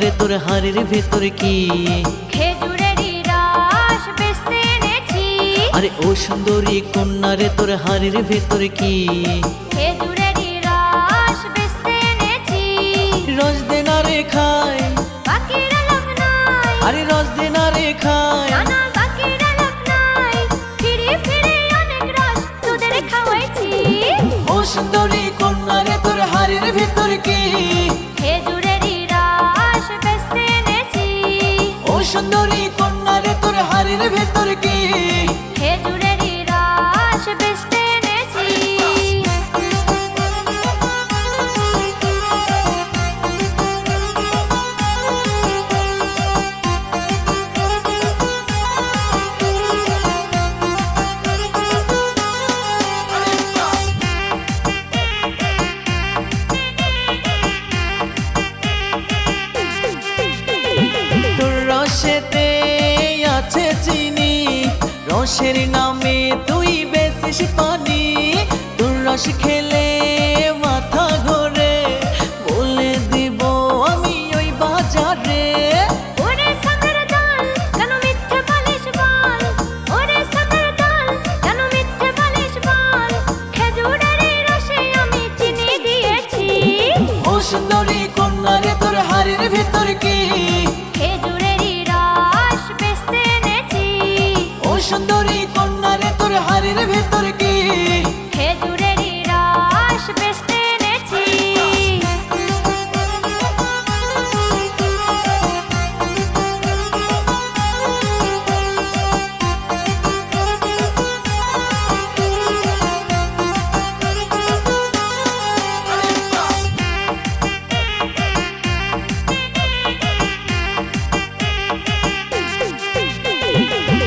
রে তোর হাড়ের ভেতর কি? খেজুরেরই রস বেচতে এনেছি। আরে ও সুন্দরী কন্যা রে তোর হাড়ের ভেতর কি? খেজুরেরই রস বেচতে এনেছি। রস দে না রে খায়। বাকিরা লোক নাই। আরে রস দে না রে খায়। নানা বাকিরা লোক নাই। ফিরে ফিরে অনেক রস তোদের খাওয়াইছি। ও সুন্দরী কন্যা রে তোর হাড়ের ভেতর কি? খেজুরেরই সুন্দরী কন্যারে তোর হারির ভেতর কি? খেজুরেরই রাশ বেচতে রসের নামে তুই বেশিস পানি। তোর রস খেলে মাথা ঘোরে। বলে দিব আমি ওই বাজারে। ওরে হাড়ের ভেতর কি? খেজুরেরই রস বেচতে এনেছি।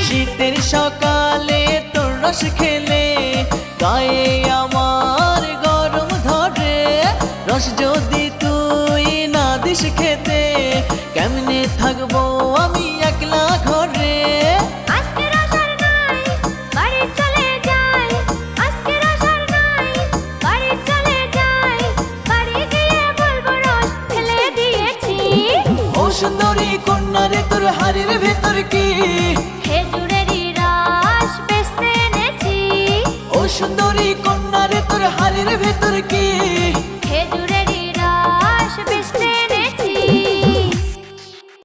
শীতের সকালে রস খেলে গায়ে আমার গরম ধরে। রস যদি তুই না দিস খেতে কেমনে থাকব আমি একলা ঘরে? সুন্দরী কন্যা রে তোর হাড়ের ভেতর কি? কন্যা তোর হারের ভেতর কি?